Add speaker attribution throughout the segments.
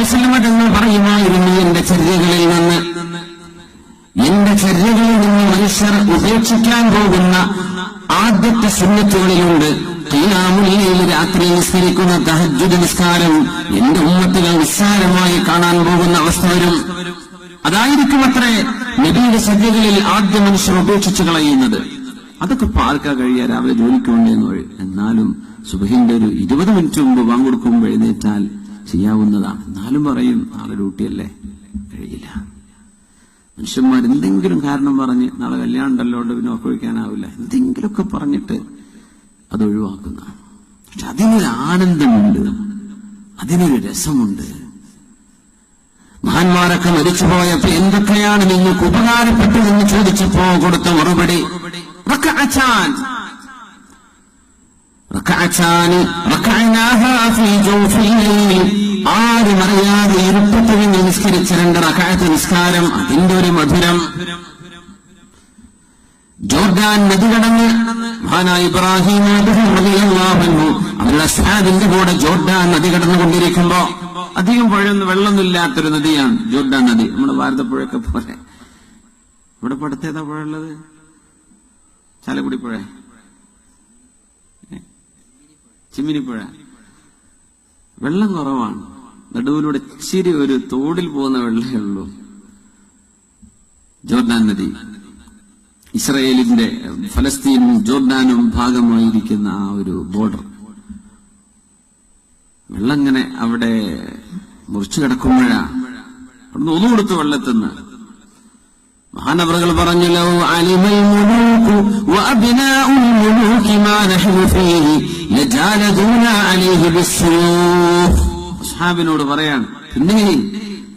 Speaker 1: വസല്ലമ തങ്ങൾ പറയുമായിരുന്നു എന്റെ ചര്യകളിൽ നിന്ന് എന്റെ ചര്യകളിൽ നിന്ന് മനുഷ്യർ ഉപേക്ഷിക്കാൻ പോകുന്ന ആദ്യത്തെ സുന്നത്തുകളിലുണ്ട്. ഖിയാമുല്ലയിൽ രാത്രി നിസ്കരിക്കുന്ന തഹജുദ് നിസ്കാരം എന്റെ ഉമ്മത്തുകൾ നിസ്സാരമായി കാണാൻ പോകുന്ന അവസ്ഥ വരും. അതായിരിക്കും അത്രേ നബിയുടെ സദ്യകളിൽ ആദ്യ മനുഷ്യർ ഉപേക്ഷിച്ചു കളയുന്നത്. അതൊക്കെ ആർക്കാ കഴിയാ രാവിലെ ജോലിക്ക് വേണ്ടിയെന്ന് വഴി എന്നാലും സുബഹിന്റെ ഒരു ഇരുപത് മിനിറ്റ് മുമ്പ് വാങ്ങുകൊടുക്കുമ്പോൾ എഴുന്നേറ്റാൽ ചെയ്യാവുന്നതാണ്. എന്നാലും പറയും നാളെ ഡ്യൂട്ടിയല്ലേ? കഴിയില്ല. മനുഷ്യന്മാർ എന്തെങ്കിലും കാരണം പറഞ്ഞ് നാളെ കല്യാണം ഉണ്ടല്ലോ പിന്നെ ഒക്കൊഴിക്കാനാവില്ല എന്തെങ്കിലുമൊക്കെ പറഞ്ഞിട്ട് അത് ഒഴിവാക്കുന്നതാണ് പക്ഷെ അതിനൊരു ആനന്ദമുണ്ട്. അതിനൊരു രസമുണ്ട്. മഹാന്മാരൊക്കെ മരിച്ചുപോയപ്പോ എന്തൊക്കെയാണ് നിങ്ങൾക്ക് ഉപകാരപ്പെട്ടതെന്ന് ചോദിച്ചപ്പോ കൊടുത്ത മറുപടി ജൗഫിൽ ലൈൽ. ആരും അറിയാതെ ഇരുട്ടത്ത് നിന്ന് നിസ്കരിച്ച രണ്ട് റക്അത്ത് നിസ്കാരം അതിന്റെ ഒരു മധുരം. ജോർദാൻ നദി കടന്ന് മഹാനായ ഇബ്രാഹിം അവരുടെ സാദിന്റെ കൂടെ ജോർദാൻ നദി കടന്നുകൊണ്ടിരിക്കുമ്പോ അധികം പുഴയൊന്നും വെള്ളമൊന്നുമില്ലാത്തൊരു നദിയാണ് ജോർദാൻ നദി. നമ്മുടെ ഭാരതപ്പുഴയൊക്കെ പോലെ. ഇവിടെ ഇപ്പൊ അടുത്തേതാ പുഴ ഉള്ളത്? ചാലക്കുടി പുഴ? ചിമ്മിനിപ്പുഴ. വെള്ളം കുറവാണ്. നടുവിലൂടെ ഇച്ചിരി ഒരു തോടിൽ പോകുന്ന വെള്ളമേ ഉള്ളൂ. ജോർദാൻ നദി. ഇസ്രയേലിന്റെ ഫലസ്തീനും ജോർദാനും ഭാഗമായിരിക്കുന്ന ആ ഒരു ബോർഡർ. വെള്ളം ഇങ്ങനെ അവിടെ മുറിച്ചു കിടക്കുമ്പോഴാ അവിടുന്ന് ഒന്നുകൊടുത്ത് വെള്ളത്തിന്ന് മഹാനവറുകൾ പറഞ്ഞു ലോ അലിമൽ മുലൂകു വഅബ്നാഉൽ മുലൂകി മാ ഫീഹി ലജാലദൂന അലൈഹി ബിസ്സുയൂഫ് അസ്ഹാബിനോട് പറയാണ് പിന്നെ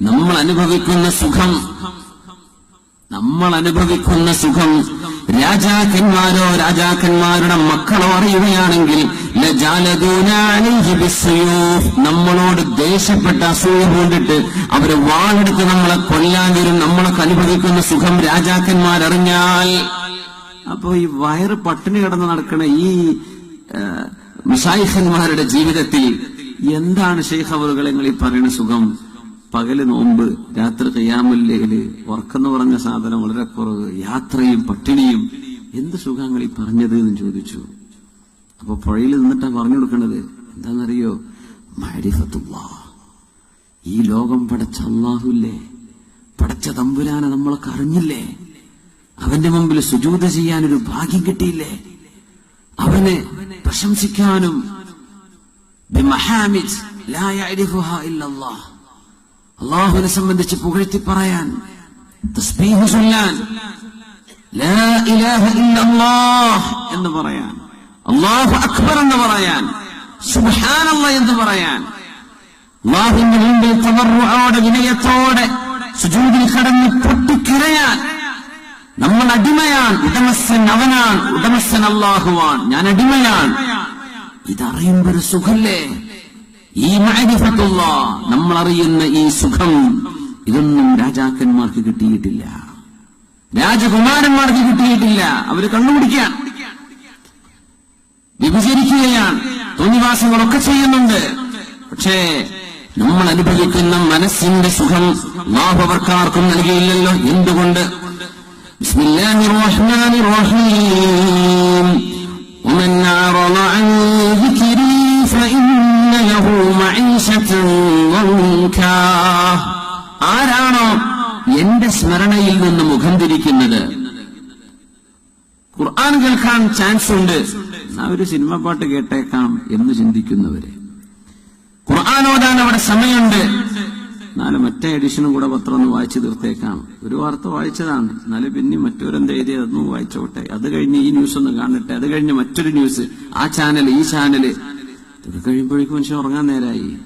Speaker 1: നമ്മൾ അനുഭവിക്കുന്ന സുഖം നമ്മൾ അനുഭവിക്കുന്ന സുഖം രാജാക്കന്മാരോ രാജാക്കന്മാരുടെ മക്കളോ അറിയുകയാണെങ്കിൽ. നമ്മളോട് ദേഷ്യപ്പെട്ട അസൂയ കൊണ്ടിട്ട് അവർ വാളെടുത്ത് നമ്മളെ കൊല്ലാൻ വരും നമ്മളൊക്കെ അനുഭവിക്കുന്ന സുഖം രാജാക്കന്മാരറിഞ്ഞാൽ അപ്പോ ഈ വയറ് പട്ടിണി കിടന്ന് നടക്കുന്ന ഈ മിഷായിഖന്മാരുടെ ജീവിതത്തിൽ എന്താണ് ഷെയ്ഖ് അവറുകൾ നിങ്ങൾ ഈ പറയുന്ന സുഖം പകൽ നോമ്പ് രാത്രി കയ്യാമല്ലേൽ ഉറക്കെന്ന് പറഞ്ഞ സാധനം വളരെ കുറവ് യാത്രയും പട്ടിണിയും. എന്ത് സുഖങ്ങൾ ഈ പറഞ്ഞത് എന്ന് ചോദിച്ചു. അപ്പൊ പുഴയിൽ നിന്നിട്ടാ പറഞ്ഞു കൊടുക്കണത്. എന്താണെന്നറിയോ? ഈ ലോകം പടച്ച അള്ളാഹുല്ലേ? പടച്ച തമ്പുരാനെ നമ്മളൊക്കെ അറിഞ്ഞില്ലേ? അവന്റെ മുമ്പിൽ സുജൂത ചെയ്യാനൊരു ഭാഗ്യം കിട്ടിയില്ലേ? അവനെ പ്രശംസിക്കാനും ലാ ഇല്ലല്ലാഹ് അള്ളാഹുവിനെ സംബന്ധിച്ച് പുകഴ്ത്തി പറയാൻ തസ്ബീഹ് ചൊല്ലാൻ ലാ ഇലാഹ ഇല്ലല്ലാഹ് എന്ന് പറയാൻ അള്ളാഹു അക്ബർ എന്ന് പറയാൻ സുബ്ഹാനല്ലാ എന്ന് പറയാൻ അള്ളാഹുവിന്റെ മുമ്പിൽ തമറുഅോടെ വിനയത്തോടെ സുജൂദിൽ കടന്ന് പൊട്ടിക്കിരയാൻ നമ്മൾ അടിമയാണ് ഉടമസ്ഥൻ അവനാണ് ഉടമസ്ഥൻ അള്ളാഹുവാൻ ഞാൻ അടിമയാണ്. ഇതറിയുമ്പോ ഒരു സുഖല്ലേ? ഈ മഅരിഫത്തുള്ള നമ്മൾ അറിയുന്ന ഈ സുഖം ഇതൊന്നും രാജാക്കന്മാർക്ക് കിട്ടിയിട്ടില്ല രാജകുമാരന്മാർക്ക് കിട്ടിയിട്ടില്ല അവര് കണ്ണുപിടിക്കാൻ വിഭജിക്കുകയാണ് തോന്നിവാസങ്ങളൊക്കെ ചെയ്യുന്നുണ്ട് പക്ഷേ നമ്മൾ അനുഭവിക്കുന്ന മനസ്സിന്റെ സുഖം അല്ലാഹുവർക്കാർക്കും നൽകിയില്ലല്ലോ എന്തുകൊണ്ട് ബിസ്മില്ലാഹിർ റഹ്മാനിർ റഹീം ومن أعرض عن ആരാണോ എന്റെ സ്മരണയിൽ നിന്ന് മുഖം തിരിക്കുന്നത്? ഖുർആൻ കേൾക്കാൻ ചാൻസ് ഉണ്ട്. ആ ഒരു സിനിമ പാട്ട് കേട്ടേക്കാം എന്ന് ചിന്തിക്കുന്നവരെ. ഖുർആൻ ഓതാൻ അവിടെ സമയമുണ്ട്. എന്നാലും മറ്റേ എഡിഷനും കൂടെ പത്രം ഒന്ന് വായിച്ചു തീർത്തേക്കാം. ഒരു വാർത്ത വായിച്ചതാണ്. എന്നാലും പിന്നെ മറ്റൊരെന്ത് എഴുതി അതൊന്നും വായിച്ചോട്ടെ. അത് കഴിഞ്ഞ് ഈ ന്യൂസ് ഒന്ന് കാണട്ടെ. അത് കഴിഞ്ഞ് മറ്റൊരു ന്യൂസ് ആ ചാനൽ ഈ ചാനൽ ഇതൊക്കെ കഴിയുമ്പോഴേക്കും മനുഷ്യൻ ഉറങ്ങാൻ നേരായി.